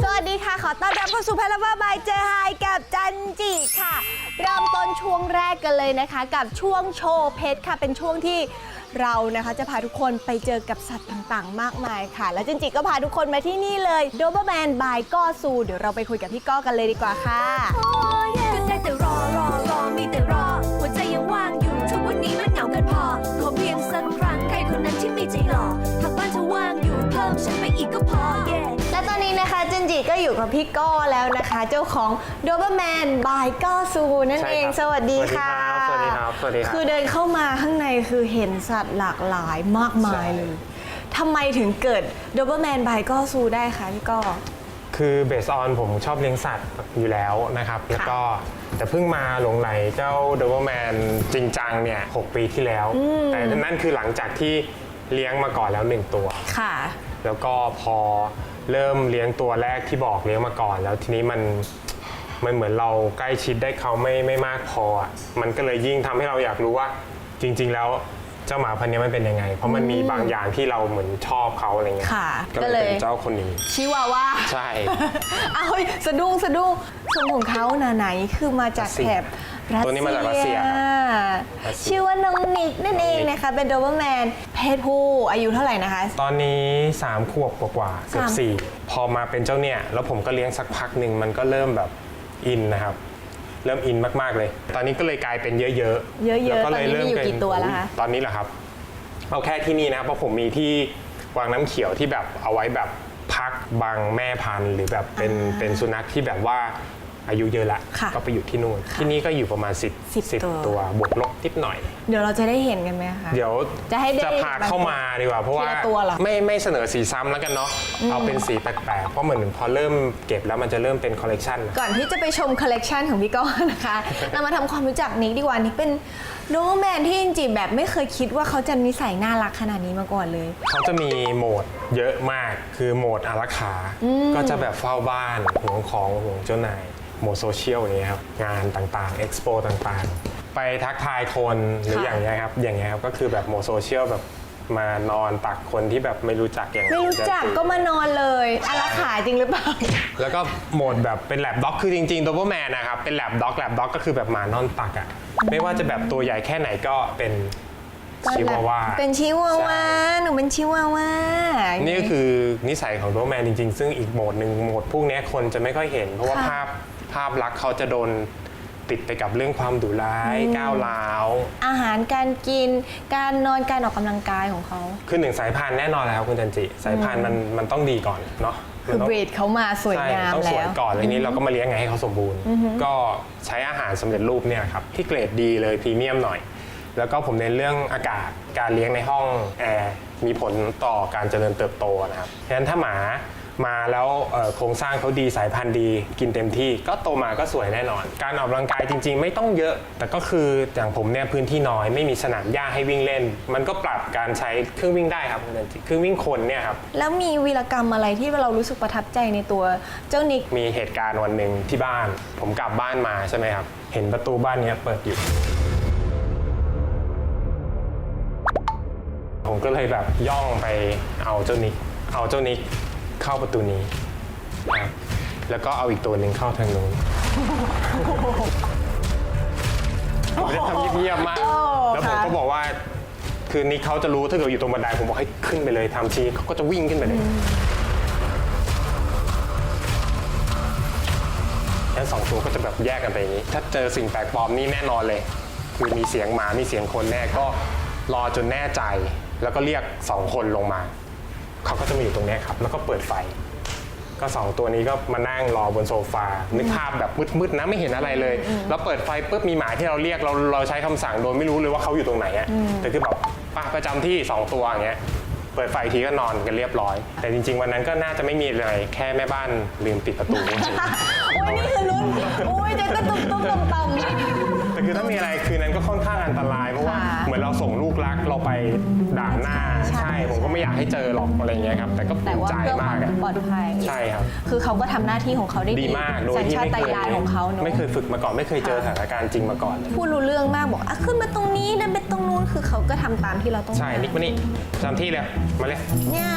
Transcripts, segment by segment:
สวัสดีค่ะ ขอต้อนรับเข้าสู่พลว่าบายเจอไฮกับจันจิค่ะ เริ่มต้นช่วงแรกกันเลยนะคะ กับช่วงโชว์เพชรค่ะ เป็นช่วงที่เรานะคะจะพาทุกคนไปเจอกับสัตว์ต่างๆ มากมายค่ะ แล้วจันจิก็พาทุกคนมาที่นี่เลยโดเบอร์แมนบายก้อซูเดี๋ยวเราไปคุยกับพี่ก้อกันเลยดีกว่าค่ะก็ได้แต่รอรอรอมีแต่รอหัวใจยังว่างอยู่ทุกวันนี้มันเหงากันพอขอเพียงสักครั้งใครคนนั้นที่มีใจหล่อหากบ้านเธอว่างอยู่เพิ่มฉันไปอีกก็พอ yeah จันจิก็อยู่กับพี่ก้อแล้วนะคะ เจ้าของโดเบอร์แมนบายก้อซูนั่นใช่เองครับสวัสดีค่ะ สวัสดีครับ สวัสดีครับ คือเดินเข้ามาข้างในคือเห็นสัตว์หลากหลายมากมายเลยทำไมถึงเกิดโดเบอร์แมนบายก้อซูได้คะพี่ก้อคือเบสออนผมชอบเลี้ยงสัตว์อยู่แล้วนะครับ แล้วก็แต่เพิ่งมาหลงไหลเจ้าเดว e แมนจริงจังเนี่ย6ปีที่แล้ว แต่นั่นคือหลังจากที่เลี้ยงมาก่อนแล้วหนึ่งตัว ค่ะ แล้วก็พอ เริ่มเลี้ยงตัวแรกที่บอกเลี้ยงมาก่อน แล้วทีนี้มันมันเหมือนเราใกล้ชิดได้เขาไม่ไม่มากพออะมันก็เลยยิ่งทำให้เราอยากรู้ว่า จริง ๆ แล้วเจ้าหมาพันธุ์นี้มันเป็นยังไง เพราะมันมีบางอย่างที่เราเหมือนชอบเขาอะไรเงี้ยค่ะก็ก็เลเลยยเป็นเจ้าคนนี้ ชิวาว่า ใช่ เอาเฮ้ยสะดุ้งสะดุ้งทรงของเขาหนาไหนคือมาจาก รัสเซีแถยบรัสตัวนี้มาจากรัสเซียครับรัสเซีย ชื่อว่าน้องนิกนั่นเองนะคะ เป็นโดเบอร์แมน เพศผู้อายุเท่าไหร่นะคะ ตอนนี้ 3 ขวบกว่าๆเกือบสาม สี่พอมาเป็นเจ้าเนี่ย แล้วผมก็เลี้ยงสักพักหนึ่งมันก็เริ่มแบบอินนะครับ เริ่มอินมากๆเลย ตอนนี้ก็เลยกลายเป็นเยอะๆเยอะๆแล้วก็ตอนนี้มีอยู่กี่ตัวแล้วคะตอนนี้เหรอครับ เอาแค่ที่นี่นะครับเพราะผมมีที่วางน้ำเขียวที่แบบเอาไว้แบบพักบางแม่พันธุ์หรือแบบเป็นเป็นสุนัขที่แบบว่า อายุเยอะละค่ะก็ไปอยู่ที่นู่น ที่นี่ก็อยู่ประมาณ 10สิบ10ตัวตัว บวกลบนิดหน่อย เดี๋ยวเราจะได้เห็นกันไหมคะ เดี๋ยวจะให้ได้พาเข้ามาดีกว่า เพราะว่าทีละตัวเหรอ ไม่ไม่เสนอสีซ้ำแล้วกันเนาะเอาเป็นสีแปลกๆเพราะเหมือนพอเริ่มเก็บแล้วมันจะเริ่มเป็นคอลเลกชัน ก่อนที่จะไปชมคอลเลกชันของพี่ก้อนะคะ เรามาทำความรู้จักนิกดีกว่านิกเป็นโดเบอร์แมนที่จริงๆแบบไม่เคยคิดว่าเขาจะนิสัยน่ารักขนาดนี้มาก่อนเลย เขาจะมีโหมดเยอะมากคือโหมดอารักขา ก็จะแบบเฝ้าบ้านห่วงของห่วงเจ้านาย โหมดโซเชียลอย่างเงี้ยครับงานต่างๆเอ็กซ์โปต่างๆ ไปทักทายคนหรือค่ะ อย่างเงี้ยครับอย่างเงี้ยครับก็คือแบบโหมดโซเชียลแบบมานอนตักคนที่แบบไม่รู้จักอย่างไม่รู้จักก็มานอนเลยอาราขาจริงหรือเปล่า แล้วก็โหมดแบบเป็นแลบด็อกคือจริงๆตัวเบอร์แมนนะครับเป็นแลบด็อกแลบด็อกก็คือแบบหมานอนตักอะ่ะไม่ว่าจะแบบตัวใหญ่แค่ไหนก็เป็นชิวาว่าเป็นชิวาว่าหนูเป็นชิวาว่านี่ ก็คือนิสัยของตัวเบอร์แมนจริงๆ ซึ่งอีกโหมดหนึ่งโหมดพวกเนี้ยคนจะไม่ค่อยเห็น เพราะว่าภาพ ภาพลักษณ์เขาจะโดนติดไปกับเรื่องความดุร้ายก้าวร้าวอาหารการกินการนอนการออกกำลังกายของเขา คือหนึ่งสายพันธุ์แน่นอนแล้วคุณจันจิ สายพันธุ์มันมันต้องดีก่อนเนาะคือมันต้งเบรดเขามาสวยใช่งามต้องสแล้ววยก่อนเลยนี้เราก็มาเลี้ยงไงให้เขาสมบูรณ์ ก็ใช้อาหารสำเร็จรูปเนี่ยครับที่เกรดดีเลยพรีเมียมหน่อย แล้วก็ผมเน้นเรื่องอากาศการเลี้ยงในห้องแอร์มีผลต่อการเจริญเติบโตนะครับฉะนั้นถ้าหมา มาแล้วเอ่อโครงสร้างเขาดีสายพันธุ์ดี กินเต็มที่ก็โตมาก็สวยแน่นอน การออกกำลังกายจริง ๆ ไม่ต้องเยอะ แต่ก็คืออย่างผมเนี่ยพื้นที่น้อยไม่มีสนามหญ้าให้วิ่งเล่น มันก็ปรับการใช้เครื่องวิ่งได้ครับคุณจันจิเครื่องวิ่งคนเนี่ยครับแล้วมีวีรกรรมอะไรที่เรารู้สึกประทับใจในตัวเจ้านิกมีเหตุการณ์วันหนึ่งที่บ้าน ผมกลับบ้านมาใช่ไหมครับเห็นประตูบ้านเนี้ยเปิดอยู่ผมก็เลยแบบย่องไปเอาเจ้านิก เอาเจ้านิก เข้าประตูนี้นะครับแล้วก็เอาอีกตัวหนึ่งเข้าทางนู้นผมจะทำเงียบๆมาก แล้วผมก็บอกว่า คือนิกเขาจะรู้ถ้าเกิดอยู่ตรงบันไดผมบอกให้ขึ้นไปเลยทำทีเขาก็จะวิ่งขึ้นไปเลยแล้วสองตัวก็จะแบบแยกกันไปอย่างนี้ ถ้าเจอสิ่งแปลกปลอมนี่แน่นอนเลย คือมีเสียงหมา มีเสียงคนแน่ก็รอจนแน่ใจ แล้วก็เรียกสองคนลงมา เขาก็จะมาอยู่ตรงเนี้ยครับ แล้วก็เปิดไฟ ก็สองตัวนี้ก็มานั่งรอบนโซฟา นึกภาพแบบมืดๆนะไม่เห็นอะไรเลย แล้วเปิดไฟปุ๊บมีหมาที่เราเรียกเราเราใช้คำสั่งโดยไม่รู้เลยว่าเขาอยู่ตรงไหนอะแต่คือแบบป้าประจำที่สองตัวอย่างเงี้ยเปิดไฟอีกทีก็นอนกันเรียบร้อย แต่จริง ๆ วันนั้นก็น่าจะไม่มีอะไรแค่แม่บ้านลืมปิดประตู โอ้ยนี่คือลุ้นโอ้ยเจ๊ก็ตุ้มตุ้มต่ำต่ำแต่ คือถ้ามีอะไรคืนนั้นก็ค่อนข้างอันตรายเพราะว่าค่ะเหมือนเราส่งลูกรักเราไปด่านหน้าใช่ใช่ ผมก็ไม่อยากให้เจอหรอกอะไรเงี้ยครับแต่ก็แต่ภูมิว่าใจเพื่อความมากอะปลอดภัย ใช่ครับ คือเขาก็ทำหน้าที่ของเขาได้ดีมากโดยสัญที่ชาไม่ตเคยญาณของเขาเนอะไม่เคยฝึกมาก่อนไม่เคยเจอสค่ะถานการณ์จริงมาก่อนเลยพูดรู้เรื่องมากบอกอะขึ้นมาตรงนี้เดินไปตรงนู้นคือเขาก็ทำตามที่เราต้องใช่การนิกมานี่จำที่เลยมาเลยเนี่ย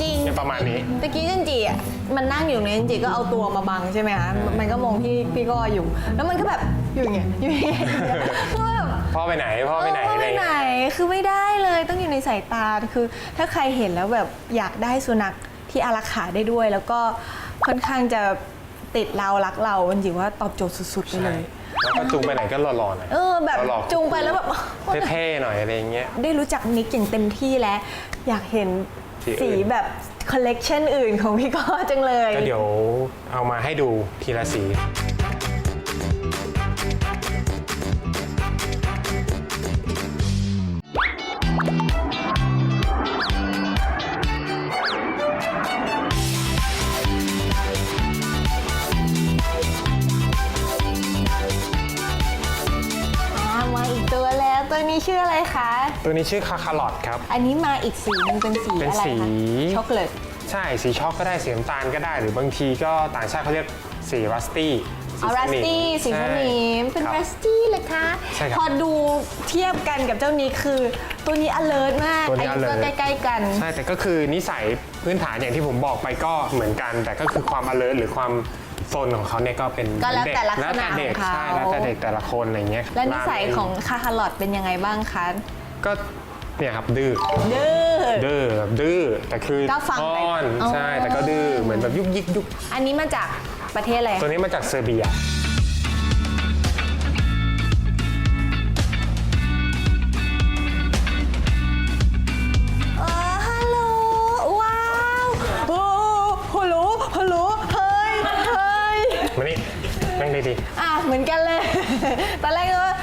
จริงเนี่ยประมาณนี้ ตะกี้จันจีอะมันนั่งอยู่ในจันจีก็เอาตัวมาบังใช่ไหมคะมันก็มองพี่พี่ก็อยู่ แล้วมันก็แบบอยู่อย่างเงี้ยอยู่อย่างเงี้ยคือแบบ พ่อไปไหน พ่อไปไหนเอออะไรไปไหน เงี้ย คือไม่ได้เลยต้องอยู่ในสายตา คือ ถ้าใครเห็นแล้วแบบอยากได้สุนัขที่อารักขาได้ด้วย แล้วก็ค่อนข้างจะติดเรารักเราจริงๆว่าตอบโจทย์สุดๆไปเลย แล้วก็จูงไปไหนก็หล่อๆหน่อยเออแบบหล่อๆจูงไปแล้วแบบ เท่ๆหน่อยอะไรเงี้ย ได้รู้จักนิกอย่างเต็มที่แล้ว อยากเห็น สีอื่นสีแบบคอลเลกชันอื่นของพี่ก้อจังเลย ก็เดี๋ยวเอามาให้ดูทีละสี นี้ชื่ออะไรคะ ตัวนี้ชื่อคาคาลอตครับ อันนี้มาอีกสีหนึงเป็นสีเป็นอะไรสี คะช็อกโกแลตใช่สีช็อกก็ได้สีน้ำตาลก็ได้ หรือบางทีก็ต่างชาติเขาเรียกสีรัสตี้เอารัสตี้สีสนิมเป็นครับรัสตี้เลยคะใช่ครับพอดูเทียบกันกับเจ้านี้คือ ตัวนี้ alert มากตัวนี้อายุก็ alert ใกล้ ๆ กัน ใช่แต่ก็คือนิสัยพื้นฐานอย่างที่ผมบอกไปก็เหมือนกัน แต่ก็คือความ alert หรือความ โซนของเขาเนี่ยก็เป็นก็แล้วแต่เด็ลักษณะแล้วแต่เด็กของเขา ใช่แล้วแต่เด็กแต่ละคนอะไรเงี้ยและนิสัยของคาคาลอตเป็นยังไงบ้างคะก็เนี่ยครับดื้อ ดื้อ ดื้อแบบดื้อแต่คือก็ฟังไปอ้อนอ๋อ ใช่แต่ก็ดื้อเหมือนแบบยุกยิกยุกอันนี้มาจากประเทศอะไร ตัวนี้มาจากเซอร์เบีย นั่งดีอะเหมือนกันเลย ตอนแรกก็ว่า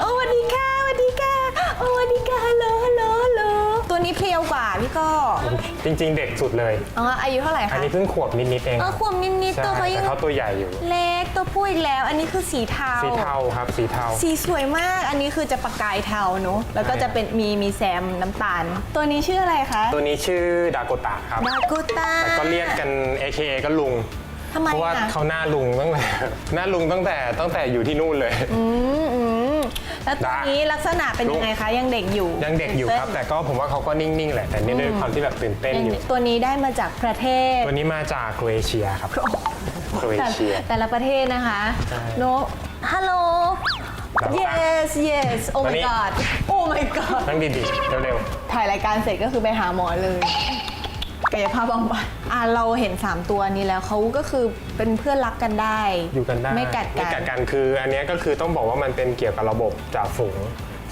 โอ้สวัสดีค่ะสวัสดีค่ะโอ้สวัสดีค่ะฮัลโหลฮัลโหลฮัลโหลตัวนี้เพรียวกว่าพี่ก็ๆจริง ๆ เด็กสุดเลย อ๋ออายุเท่าไหร่อันคะนี้เพิ่งขวบนิดๆเองเออขวบนิดๆใช่ตัวเขายัแต่งเขาตัวใหญ่อยู่ เล็กตัวผู้อีกแล้ว อันนี้คือสีเทา สีเทาครับ สีเทา สีสวยมาก อันนี้คือจะประกายเทาเนอะแล้วก็จะเป็นมีมีแซมน้ำตาล ตัวนี้ชื่ออะไรคะตัวนี้ชื่อดาโกตะครับ ดากูต้าแต่ก็เรียกกัน AKA ก็ลุง ทำไมเพราะว่าอะเขาหน้าลุงตั้งแต่ หน้าลุงตั้งแต่ตั้งแต่อยู่ที่นู่นเลย อืมอืมแล้วตัวนี้ลักษณะเป็นยังไงคะยังเด็กอยู่ยังเด็กอยู่ครับ แต่ก็ผมว่าเขาก็นิ่งๆแหละแต่นี่ด้วยความที่แบบตื่นเต้นยังอยู่ ตัวนี้ได้มาจากประเทศตัวนี้มาจากโครเอเชียครับโครเอแต่เชีย แต่ละประเทศนะคะ ใช่โนฮัลโหล yes yes oh มา my นี่ god oh my god นั่งดีๆเร็วถ่ายรายการเสร็จก็คือไปหาหมอเลย กายภาพบำบัดอะเราเห็น 3 ตัวนี้แล้วเขาก็คือเป็นเพื่อนรักกันได้ๆอยู่กันได้ไม่กัดไม่กักัดนกันคือ อันเนี้ยก็คือต้องบอกว่ามันเป็นเกี่ยวกับระบบจ่าฝูง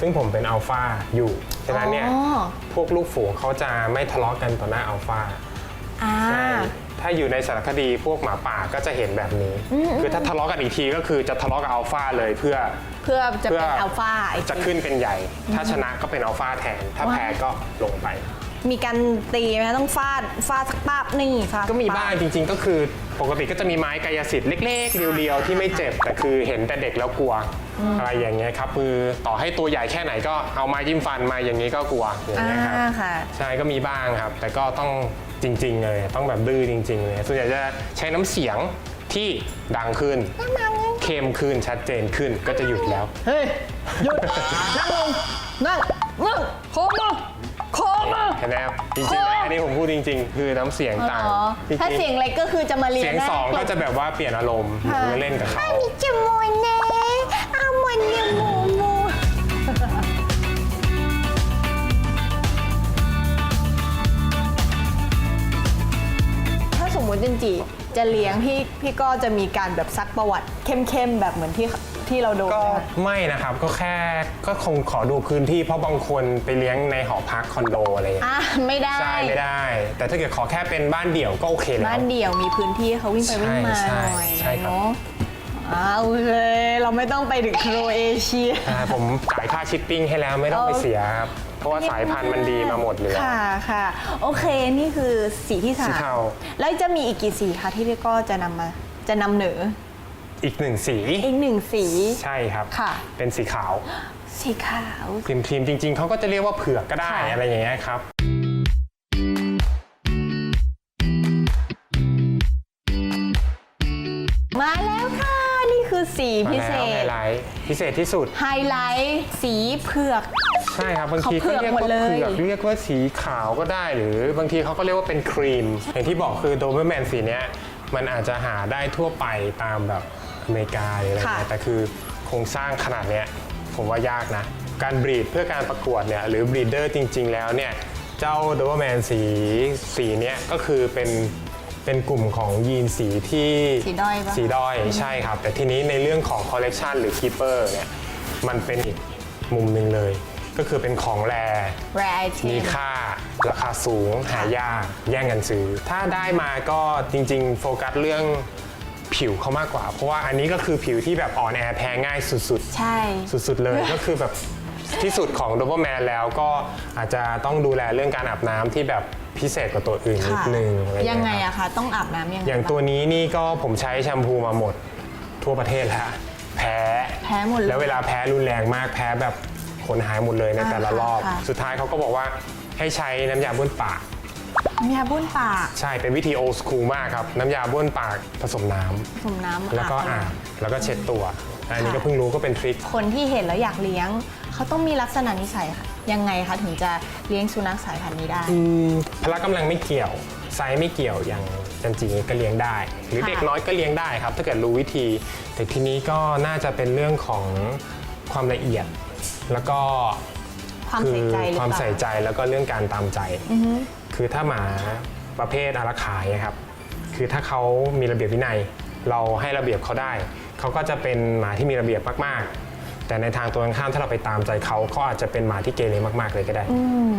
ซึ่งผมเป็นอัลฟาอยู่ฉะนั้นเนี่ยอ๋อ พวกลูกฝูงเขาจะไม่ทะเลาะกันต่อหน้าอัลฟาอ่า ใช่ถ้าอยู่ในสารคดีพวกหมาป่าก็จะเห็นแบบนี้ คือถ้าทะเลาะกันอีกทีก็คือจะทะเลาะกับอัลฟาเลยเพื่อ เพื่อจะเพื่เป็นอัลฟาอีกจะขึ้นเป็นใหญ่ ถ้าชนะก็เป็นอัลฟาแทน ถ้าแพ้ก็ลงไป มีการตีไหมต้องฟาดฟาดสักป้าบนี่ฟาดก็มีสับ้างปจริง ๆ ก็คือปกติก็จะมีไม้กายสิทธิ์เล็กๆ เรียวๆ ที่ไม่เจ็บ แต่คือเห็นแต่เด็กแล้วกลัว อะไรอย่างเงี้ยครับคือต่อให้ตัวใหญ่แค่ไหนก็เอาไม้จิ้มฟันมาอย่างนี้ก็กลัวอย่างอ่าเงี้ยครับค่ะ ใช่ก็มีบ้างครับ แต่ก็ต้องจริง ๆ เลย ต้องแบบดื้อจริง ๆ เลย ส่วนใหญ่จะใช้น้ำเสียงที่ดังขึ้น เข้มขึ้นชัดเจนขึ้นก็จะหยุดแล้ว เฮ้ย หยุด นั่งลง นั่งนั่งโค้งมาโค้ง มาเห็นไหมครับจริงๆนะอันนี้ผมพูดจริง ๆ คือน้ำเสียงต่างอ๋อจริงๆถ้าเสียงเล็กก็คือจะมาเรียนเสียงสองก็จะแบบว่าเปลี่ยนอารมณ์เหมือนเล่นกับเขาจะมวนเน่อามันยมูมูถ้าสมมุติจินจิจะเลี้ยงพี่พี่ก็จะมีการแบบซักประวัติเข้มๆแบบเหมือนที่ ที่เราโดนก็ไหมคะ ไม่นะครับก็แค่ก็คงขอดูพื้นที่เพราะบางคนไปเลี้ยงในหอพักคอนโดอะไรอย่างเงี้ยอะไม่ได้ ใช่ไม่ได้ แต่ถ้าเกิดขอแค่เป็นบ้านเดี่ยวก็โอเคแล้ว บ้านเดี่ยวมีพื้นที่ให้เขาวิ่งไปวิ่งมาใช่หน่อยใช่ครับ เนาะเอาเลยเราไม่ต้องไปถึงโครเอเชีย อ่าผมจ่ายค่าชิปปิ้งให้แล้วไม่ต้องไปเสียครับเพราะว่าสายพันธุ์มันดีมาหมดเลย ค่ะค่ะ โอเคนี่คือสีที่สาสีมเทา แล้วจะมีอีกกี่สีคะที่พี่ก็จะนำมาจะนำเหนือ อีกหนึ่งสี อีกหนึ่งสี ใช่ครับ ค่ะ เป็นสีขาวสีขาว ครีมครีมจริง ๆ เขาก็จะเรียกว่าเผือกก็ได้ค่ะ อะไรอย่างเงี้ยครับ มาแล้วค่ะ นี่คือสีมาพิแล้วเศไฮษไลท์พิเศษที่สุด ไฮไลท์สีเผือกใใช่ครับบางทีเขาเผือกเรียกหมดว่าเลย เผือกเรียกว่าสีขาวก็ได้ หรือบางทีเขาก็เรียกว่าเป็นครีม อย่างที่บอกคือโดเบอร์แมนสีเนี้ยมันอาจจะหาได้ทั่วไปตามแบบ อเมริกาหรืออะไรค่ะเงี้ยแต่คือโครงสร้างขนาดเนี้ยผมว่ายากนะ การบรีดเพื่อการประกวดเนี่ยหรือบรีดเดอร์จริง ๆ แล้วเนี่ยเจ้าโดเบอร์แมนสีสีเนี้ยก็คือเป็นเป็นกลุ่มของยีนสีที่สีด้อยปะ สีด้อยใช่ครับ แต่ทีนี้ในเรื่องของคอลเลกชันหรือคีเปอร์เนี่ยมันเป็นอีกมุมหนึ่งเลย ก็คือเป็นของแร แรไอเทมีม ค่าราคาสูงหายากแย่งกันซื้อ ถ้าได้มาก็จริงๆ โฟกัสเรื่อง ผิวเขามากกว่า เพราะว่าอันนี้ก็คือผิวที่แบบอ่อนแอแพ้ง่ายสุดใช่ ๆ สุดๆเลยก็คือแบบที่สุดของโดเ e อร์แมนแล้วก็อาจจะต้องดูแลเรื่องการอาบน้ำที่แบบพิเศษกว่าตัวอื่นนิดค่ะนึงอะไรยังไงเครับอะคะ ต้องอาบน้ำยังไงอย่างตัวบ้ นี้นี่ก็ผมใช้แชมพูมาหมดทั่วประเทศแล้วแพ้แพ้หมดเลยแล้วเวลาแพ้รุนแรงมากแพ้แบบขนหายหมดเลยในอ่าแต่ละรอบ ค่ะสุดท้ายเขาก็บอกว่าให้ใช้น้ำยาบ้วนปาก มียาบุ้นปากใช่เป็นวิธีโอ s คูลมากครับ น้ำยาบ้วนปากผสมน้ำผสมน้ำแล้วก็บอาบแล้วก็เช็ดตัว อันนี้ค่ะก็เพิ่งรู้ก็เป็นทริค คนที่เห็นแล้วอยากเลี้ยง เขาต้องมีลักษณะนิสัยค่ะ ยังไงคะถึงจะเลี้ยงสุนัขสายพันธุ์นี้ได้ อืมพละกำลังไม่เกี่ยวไซส์ไม่เกี่ยวอย่างจันจีก็เลี้ยงได้ หรือค่ะ เด็กน้อยก็เลี้ยงได้ครับ ถ้าเกิดรู้วิธี แต่ทีนี้ก็น่าจะเป็นเรื่องของความละเอียด แล้วก็ความคืใส่ใจหรือความเปล่าใส่ใจแล้วก็เรื่องการตามใจ อือฮึ คือถ้าหมาประเภทอารักขายครับ คือถ้าเขามีระเบียบวินัย เราให้ระเบียบเขาได้ เขาก็จะเป็นหมาที่มีระเบียบมากๆ แต่ในทางตรงกันข้ามถ้าเราไปตามใจเขาเขาอาจจะเป็นหมาที่เกเรมากๆเลยก็ได้อืม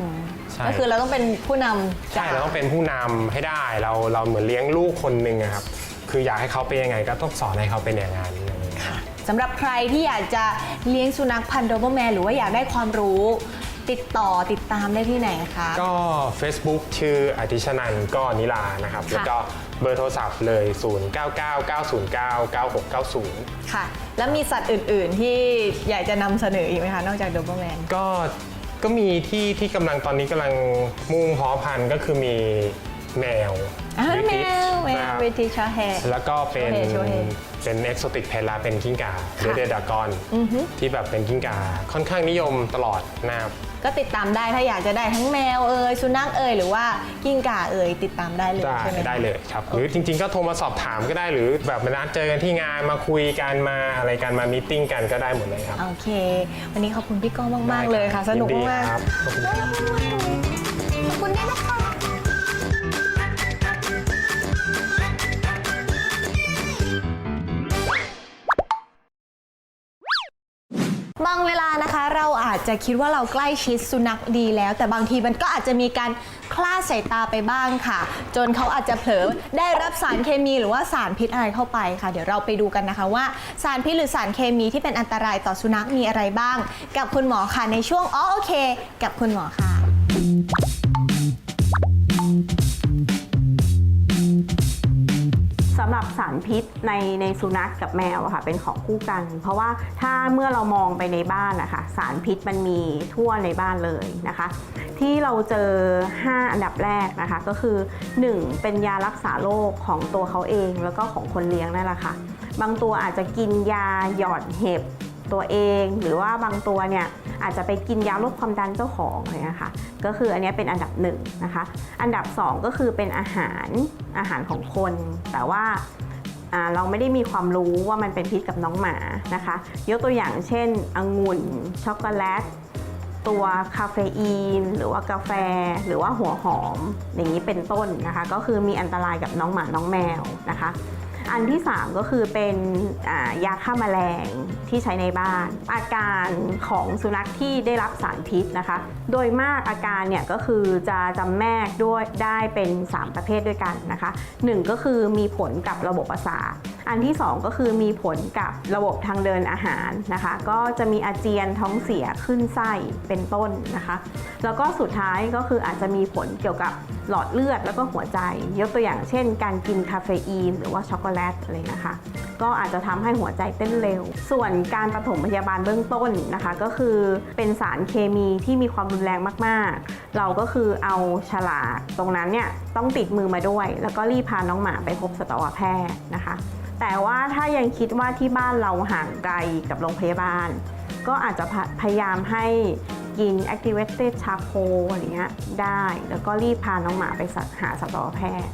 ใช่ก็คือเราต้องเป็นผู้นำใช่เราต้องเป็นผู้นำให้ได้เราเราเหมือนเลี้ยงลูกคนหนึ่งอะครับคืออยากให้เขาเป็นยังไงก็ต้องสอนให้เขาเป็นอย่างนั้นอะไรอย่างเงี้ยสำหรับใครที่อยากจะเลี้ยงสุนัขพันธุ์โดเบอร์แมนหรือว่าอยากได้ความรู้ ติดต่อติดตามได้ที่ไหนคะ ก็ Facebook ชื่ออธิชนันก็นิลานะครับ แล้วก็เบอร์โทรศัพท์เลย 0999099690 ค่ะ แล้วมีสัตว์อื่นๆที่อยากจะนำเสนออีกไหมคะ นอกจากโดเบอร์แมน ก็ก็มีที่ที่กำลังตอนนี้กำลังมุ่งเพาะพันธุ์ก็คือมีแมว อ่าแม British วแมนะควรับ เวทีชาแฮร์แล้วก็เป็น โชว์เฮโชว์เฮ เป็นเอ็กโซติกเพลาเป็นกิ้งก่าเดค่ะเดดากอนอือฮึ ที่แบบเป็นกิ้งก่าค่อนข้างนิยมตลอดนะครับ ก็ติดตามได้ถ้าอยากจะได้ทั้งแมวเอ่ยสุนัขเอ่ยหรือว่ากิ้งก่าเอ่ยติดตามได้เลยได้ใช่ไหมคะได้เลยครับ หรือจริง ๆ ก็โทรมาสอบถามก็ได้หรือแบบมานัดเจอกันที่งานมาคุยกันมาอะไรกันมามีตติ้งกันก็ได้หมดเลยครับโอเค วันนี้ขอบคุณพี่ก้องมาก ๆ เลยค่ะ สนุกยิดีมาก ครับขอบคุณครับ ๆขอบคุณด้วยนะคะ บางเวลานะคะเราอาจจะคิดว่าเราใกล้ชิดสุนัขดีแล้ว แต่บางทีมันก็อาจจะมีการคลาดสายตาไปบ้างค่ะ จนเขาอาจจะเผลอได้รับสารเคมีหรือว่าสารพิษอะไรเข้าไปค่ะ เดี๋ยวเราไปดูกันนะคะว่า สารพิษหรือสารเคมีที่เป็นอันตรายต่อสุนัขมีอะไรบ้าง กับคุณหมอค่ะในช่วงอ๋อโอเค กับคุณหมอค่ะ สารพิษในในสุนัขกับแมวอะค่ะเป็นของคู่กัน เพราะว่าถ้าเมื่อเรามองไปในบ้านนะคะสารพิษมันมีทั่วในบ้านเลยนะคะ ที่เราเจอ 5 อันดับแรกนะคะก็คือ 1. เป็นยารักษาโรคของตัวเขาเองแล้วก็ของคนเลี้ยงนั่นแหละค่ะบางตัวอาจจะกินยาหยอดเห็บตัวเอง หรือว่าบางตัวเนี่ยอาจจะไปกินยาลดความดันเจ้าของอะไรเงี้ยค่ะก็คืออันนี้เป็นอันดับหนึ่งนะคะ อันดับสองก็คือเป็นอาหารอาหารของคน แต่ว่า เราไม่ได้มีความรู้ว่ามันเป็นพิษกับน้องหมานะคะ ยกตัวอย่างเช่นองุ่น ช็อกโกแลต ตัวคาเฟอีน หรือว่ากาแฟ หรือว่าหัวหอม อย่างนี้เป็นต้นนะคะ ก็คือมีอันตรายกับน้องหมาน้องแมวนะคะ อันที่ 3 ก็คือเป็นยาฆ่าแมลงที่ใช้ในบ้าน อาการของสุนัขที่ได้รับสารพิษนะคะ โดยมากอาการเนี่ยก็คือจะจำแนกด้วยได้เป็น 3 ประเภทด้วยกันนะคะ 1 ก็คือมีผลกับระบบประสาทอันที่ 2 ก็คือมีผลกับระบบทางเดินอาหารนะคะ ก็จะมีอาเจียนท้องเสียขึ้นไส้เป็นต้นนะคะ แล้วก็สุดท้ายก็คืออาจจะมีผลเกี่ยวกับหลอดเลือดแล้วก็หัวใจ ยกตัวอย่างเช่น การกินคาเฟอีนหรือว่าช็อกโกแลตอะไรนะคะ ก็อาจจะทำให้หัวใจเต้นเร็ว ส่วนการปฐมพยาบาลเบื้องต้นนะคะ ก็คือเป็นสารเคมีที่มีความรุนแรงมาก ๆ เราก็คือเอาฉลากตรงนั้นเนี่ยต้องติดมือมาด้วย แล้วก็รีบพาน้องหมาไปพบสัตวแพทย์นะคะ แต่ว่าถ้ายังคิดว่าที่บ้านเราห่างไกลกับโรงพยาบาล ก็อาจจะพพยายามให้กิน activated charcoal อะไรเงี้ยได้ แล้วก็รีบพาน้องหมาไปหาสัตวแพทย์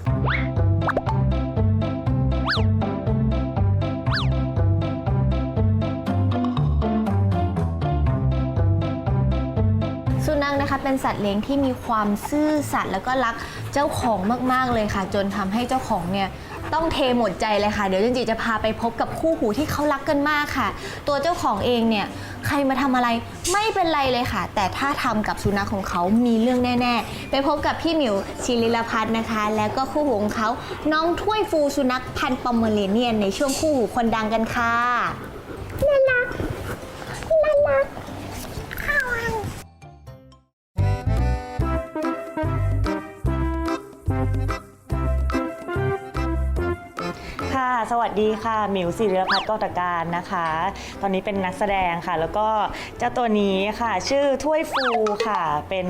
นะคะ เป็นสัตว์เลี้ยงที่มีความซื่อสัตย์แล้วก็รักเจ้าของมาก ๆ เลยค่ะ จนทำให้เจ้าของเนี่ยต้องเทหมดใจเลยค่ะ เดี๋ยวจันจิจะพาไปพบกับคู่หูที่เขารักกันมากค่ะ ตัวเจ้าของเองเนี่ยใครมาทำอะไรไม่เป็นไรเลยค่ะ แต่ถ้าทำกับสุนัขของเขามีเรื่องแน่ ๆ ไปพบกับพี่หมิวชิลิลพัฒน์นะคะ แล้วก็คู่หูของเขาน้องถ้วยฟูสุนัขพันธ์ปอมเมอเรเนียนในช่วงคู่หูคนดังกันค่ะน่ารักน่ารัก สวัสดีค่ะหมิวศิริพัฒน์กอตการนะคะ ตอนนี้เป็นนักแสดงค่ะ แล้วก็เจ้าตัวนี้ค่ะ ชื่อถ้วยฟูค่ะ เป็น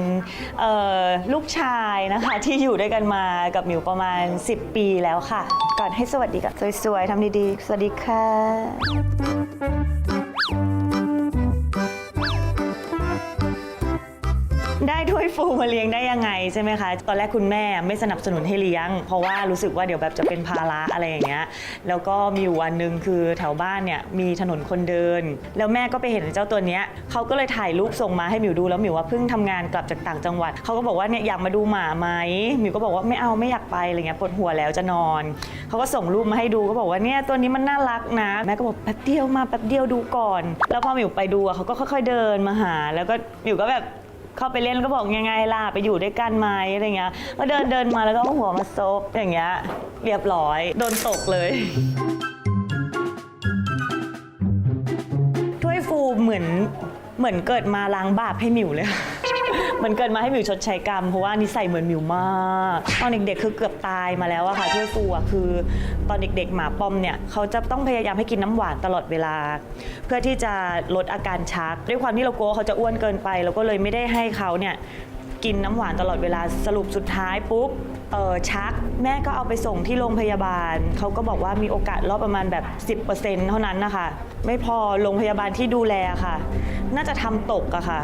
ลูกชายนะคะ ที่อยู่ด้วยกันมากับหมิวประมาณ 10 ปีแล้วค่ะ ก่อนให้สวัสดีกันสวยๆทำดีๆ สวัสดีค่ะ ฟูมาเลี้ยงได้ยังไงใช่ไหมคะ ตอนแรกคุณแม่ไม่สนับสนุนให้เลี้ยง เพราะว่ารู้สึกว่าเดี๋ยวแบบจะเป็นภาระอะไรอย่างเงี้ย แล้วก็มีอยู่วันหนึ่งคือแถวบ้านเนี่ยมีถนนคนเดิน แล้วแม่ก็ไปเห็นเจ้าตัวเนี้ยเขาก็เลยถ่ายรูปส่งมาให้หมิวดูแล้วหมิวว่าเพิ่งทำงานกลับจากต่างจังหวัดเขาก็บอกว่าเนี่ยอยากมาดูหมาไหมหมิวก็บอกว่าไม่เอาไม่อยากไปอะไรเงี้ยปวดหัวแล้วจะนอนเขาก็ส่งรูปมาให้ดูก็บอกว่าเนี่ยตัวนี้มันน่ารักนะแม่ก็บอกแป๊บเดียวมาแป๊บเดียวดูก่อน แล้วพอหมิวไปดูอะเขาก็ค่อย ๆเดินมาหา แล้วก็หมิวก็แบบ เข้าไปเล่นก็บอกยังไงล่ะไปอยู่ด้วยกันไหมอะไรเงี้ยก็เดินเดินมาแล้วก็เอาหัวมาซบอย่างเงี้ยเรียบร้อยโดนตกเลย ถ้วยฟูเหมือนเหมือนเกิดมาล้างบาปให้หมิวเลย มือนเกิดมาให้หมิวชดใช้กรรมเพราะว่านิสัยเหมือนหมิวมาก ตอนเด็กๆคือเกือบตายมาแล้วอะค่ะถ้วยฟูอะคือ ตอนเด็กๆหมาปอมเนี่ยเขาจะต้องพยายามให้กินน้ำหวานตลอดเวลา เพื่อที่จะลดอาการชัก ด้วยความที่เรากลัวเขาจะอ้วนเกินไปเราก็เลยไม่ได้ให้เขาเนี่ยกินน้ำหวานตลอดเวลาสรุปสุดท้ายปุ๊บเออชักแม่ก็เอาไปส่งที่โรงพยาบาล เขาก็บอกว่ามีโอกาสรอดประมาณแบบ 10%เท่านั้นนะคะ ไม่พอโรงพยาบาลที่ดูแลค่ะ น่าจะทำตกอะค่ะ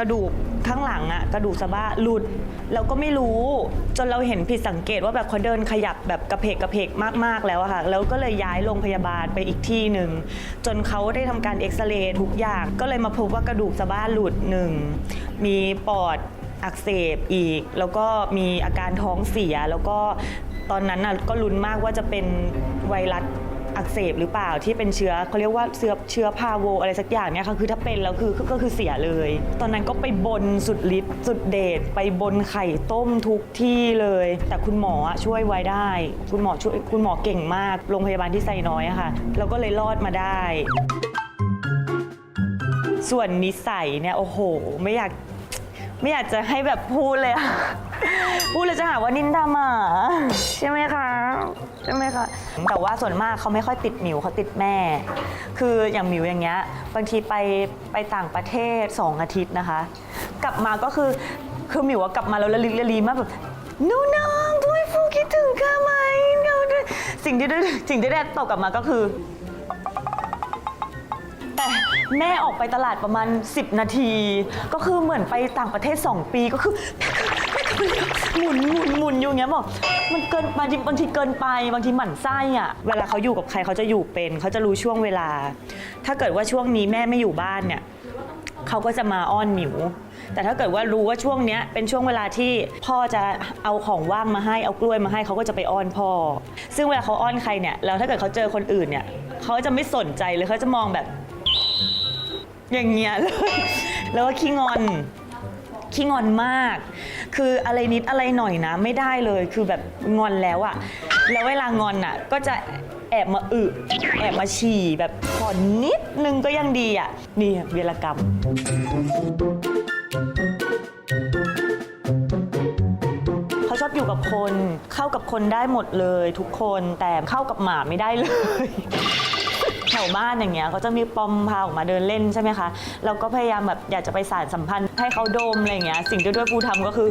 กระดูกข้างหลังอะกระดูกสะบ้าหลุดเราก็ไม่รู้ จนเราเห็นผิดสังเกตว่าแบบเขาเดินขยับแบบกระเพกกระเพกมากๆแล้วอะค่ะแล้วก็เลยย้ายโรงพยาบาลไปอีกที่หนึ่งจนเขาได้ทำการเอ็กซเรย์ทุกอย่างก็เลยมาพบว่ากระดูกสะบ้าหลุดหนึ่งมีปอดอักเสบอีก แล้วก็มีอาการท้องเสียแล้วก็ตอนนั้นน่ะก็ลุ้นมากว่าจะเป็นไวรัส อักเสบหรือเปล่าที่เป็นเชื้อเขาเรียกว่าเชื้อเชื้อพาโวอะไรสักอย่างเนี่ยค่ะคือถ้าเป็นแล้วคือก็คือเสียเลย ตอนนั้นก็ไปบนสุดฤทธิ์สุดเดชไปบนไข่ต้มทุกที่เลย แต่คุณหมอช่วยไว้ได้ คุณหมอช่วยคุณหมอเก่งมากโรงพยาบาลที่ไซน้อยอะค่ะเราก็เลยรอดมาได้ส่วนนิสัยเนี่ยโอ้โห ไม่อยาก ไม่อยากจะให้แบบพูดเลยอะ พูดเลยจะหาว่านินทาหมา ใช่ไหมคะ ใช่ไหมคะ แต่ว่าส่วนมากเขาไม่ค่อยติดหมิวเขาติดแม่ คืออย่างหมิวอย่างเงี้ยบางทีไปไปต่างประเทศ2องอาทิตย์นะคะ กลับมาก็คือคือหมิวอะกลับมาแล้วละลิกละลีมากแบบนูน้องด้วยฟูคิดถึงข้าไหมเดี๋ยวด้วยสิ่งที่ได้สิ่งที่ได้ตอบกลับมาก็คือ แม่ออกไปตลาดประมาณ 10 นาที ก็คือเหมือนไปต่างประเทศ 2 ปีก็คือ หมุนหมุนหมุนอยู่อย่างเงี้ยบอกมันเกินบางทีบางทีเกินไปบางทีหมั่นไส้อะเวลาเขาอยู่กับใครเขาจะอยู่เป็นเขาจะรู้ช่วงเวลา ถ้าเกิดว่าช่วงนี้แม่ไม่อยู่บ้านเนี่ยเขาก็จะมาอ้อนหมิว แต่ถ้าเกิดว่ารู้ว่าช่วงเนี้ยเป็นช่วงเวลาที่พ่อจะเอาของว่างมาให้เอากล้วยมาให้เขาก็จะไปอ้อนพ่อ ซึ่งเวลาเขาอ้อนใครเนี่ยแล้วถ้าเกิดเขาเจอคนอื่นเนี่ยเขาจะไม่สนใจเลยเขาจะมองแบบ อย่างเงี้ยเลย แล้วก็ขี้งอน ขี้งอนมาก คืออะไรนิดอะไรหน่อยนะ ไม่ได้เลย คือแบบงอนแล้วอะแล้วเวลางอนอะก็จะแอบมาอึแอบมาฉี่แบบขอนิดนึงก็ยังดีอะนี่เวรกรรม เขาชอบอยู่กับคน เข้ากับคนได้หมดเลยทุกคน แต่เข้ากับหมาไม่ได้เลย วบ้านอย่างเงี้ยเขาจะมีปอมพาออกมาเดินเล่นใช่ไหมคะเราก็พยายามแบบอยากจะไปสารสัมพันธ์ให้เขาดมอะไรเงี้ยสิ่งที่ด้วยปูทำก็คือ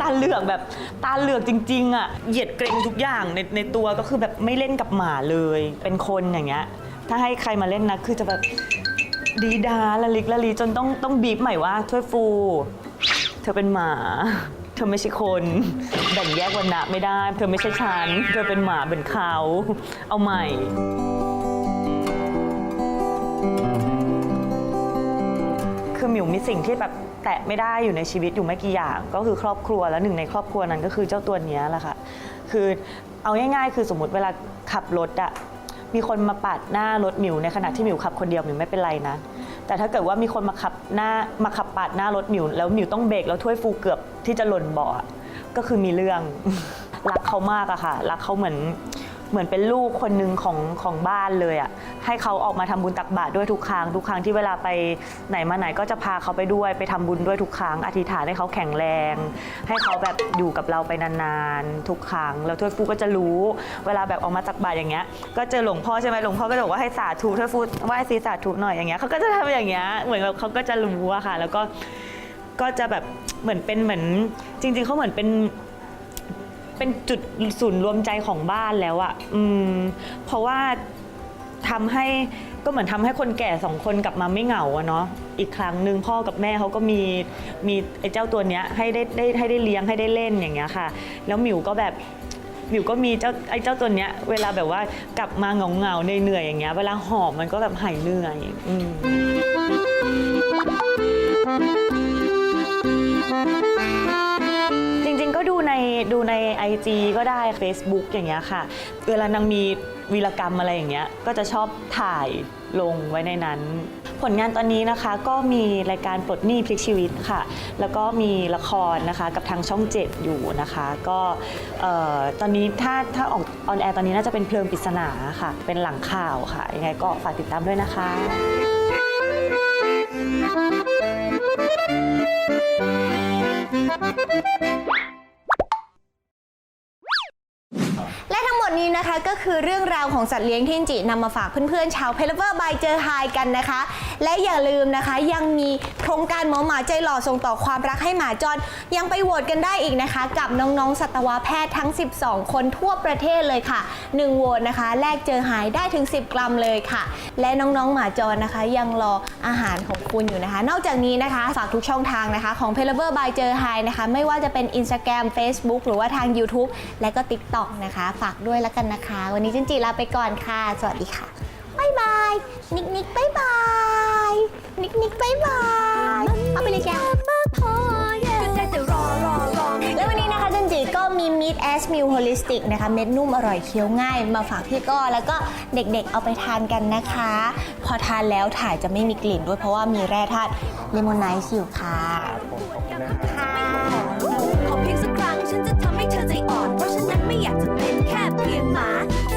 ตาเหลือกแบบตาเหลือกจริงๆอะเหยียดเกรงทุกอย่างในในตัวก็คือแบบไม่เล่นกับหมาเลย เป็นคนอย่างเงี้ยถ้าให้ใครมาเล่นนะคือจะแบบดีดาละลิกละลีจนต้องต้องบีบใหม่ว่าถ้วยฟู เธอเป็นหมา ธอไม่ใช่คน แบ่งแยกวันณะไม่ได้ เธอไม่ใช่ฉัน เธอเป็นหมาเป็นเขา เอาใหม่คือหมิวมีสิ่งที่แบบแตะไม่ได้อยู่ในชีวิตอยู่ไม่กี่อย่าง ก็คือครอบครัวแล้วหนึ่งในครอบครัวนั้นก็คือเจ้าตัวเนี้ยแหละค่ะ คือเอาง่ายๆ คือสมมติเวลาขับรถอะมีคนมาปาดหน้ารถหมิวในขณะที่หมิวขับคนเดียวหมิวไม่เป็นไรนะ แต่ถ้าเกิดว่ามีคนมาขับหน้ามาขับปาดหน้ารถหมิว แล้วหมิวต้องเบรกแล้วถ้วยฟูเกือบที่จะหล่นเบาะอะก็คือมีเรื่อง รักเขามากอะค่ะ รักเขาเหมือน เหมือนเป็นลูกคนหนึ่งของของบ้านเลยอะให้เขาออกมาทำบุญตักบาตรด้วยทุกครั้งทุกครั้งที่เวลาไปไหนมาไหนก็จะพาเขาไปด้วยไปทำบุญด้วยทุกครั้งอธิษฐานให้เขาแข็งแรง ให้เขาแบบอยู่กับเราไปนานๆทุกครั้งแล้วถ้วยฟูก็จะรู้ เวลาแบบออกมาตักบาตรอย่างเงี้ย ก็เจอหลวงพ่อใช่ไหมหลวงพ่อก็จะบอกว่าให้สาธุถ้วยฟูไหว้ซีสาธุหน่อยอย่างเงี้ยเขาก็จะทำอย่างเงี้ยเหมือนเขาก็จะรู้อะค่ะ แล้วก็ก็จะแบบเหมือนเป็นเหมือนจริง ๆเขาเหมือนเป็น เป็นจุดศูนย์รวมใจของบ้านแล้วอะอืม เพราะว่าทำให้ก็เหมือนทำให้คนแก่สองคนกลับมาไม่เหงาอะเนาะอีกครั้งหนึ่งพ่อกับแม่เขาก็มีมีไอ้เจ้าตัวเนี้ยให้ได้ได้ให้ได้เลี้ยงให้ได้เล่นอย่างเงี้ยค่ะ แล้วหมิวก็แบบ หมิวก็มีเจ้าไอ้เจ้าตัวเนี้ย เวลาแบบว่ากลับมาเหงาเหงาๆเหนื่อยๆอย่างเงี้ยเวลาหอมมันก็แบบหายเหนื่อยอืมจริงๆก็ดู ในดูใน IG ก็ได้ Facebook อย่างเงี้ยค่ะ เวลานางมีวีรกรรมอะไรอย่างเงี้ยก็จะชอบถ่ายลงไว้ในนั้น ผลงานตอนนี้นะคะก็มีรายการปลดหนี้พลิกชีวิตค่ะ แล้วก็มีละครนะคะกับทางช่อง 7 อยู่นะคะ ก็ตอนนี้ถ้าถ้าออกออนแอร์ตอนนี้น่าจะเป็นเพลิงปริศนาค่ะ เป็นหลังข่าวค่ะ ยังไงก็ฝากติดตามด้วยนะคะแล นี้นะคะก็คือเรื่องราวของสัตว์เลี้ยงที่จินำมาฝากเพื่อนๆชาวเพลเวอร์บายเจอไฮกันนะคะ และอย่าลืมนะคะยังมีโครงการหมอหมาใจหล่อส่งต่อความรักให้หมาจรยังไปโหวตกันได้อีกนะคะ กับน้องๆสัตวแพทย์ทั้ง 12 คนทั่วประเทศเลยค่ะ1โหวตนะคะ แลกเจอหายได้ถึง 10 กรัมเลยค่ะ และน้องๆหมาจรนะคะ ยังรออาหารของคุณอยู่นะคะ นอกจากนี้นะคะฝากทุกช่องทางนะคะของ p e l o v e r by เจอไฮนะคะ ไม่ว่าจะเป็น Instagram Facebook หรือว่าทาง YouTube และก็ TikTok นะคะ ฝากด้วยละแล้วกันนะคะ วันนี้จินจีลาไปก่อนค่ะ สวัสดีค่ะบายบาย นิกนิกบายบาย นิกนิกบายบาย เอาไปเลยแกมากพอก็ได้แต่รอรอรอแล้ววันนี้นะคะจันจีก็มี Meat as Meal Holistic นะคะ เม็ดนุ่มอร่อยเคี้ยวง่าย มาฝากพี่ก้อแล้วก็เด็กๆเอาไปทานกันนะคะ พอทานแล้วถ่ายจะไม่มีกลิ่นด้วยเพราะว่ามีแร่ธาตุเลมอนไนซ์อยู่ค่ะ 天马。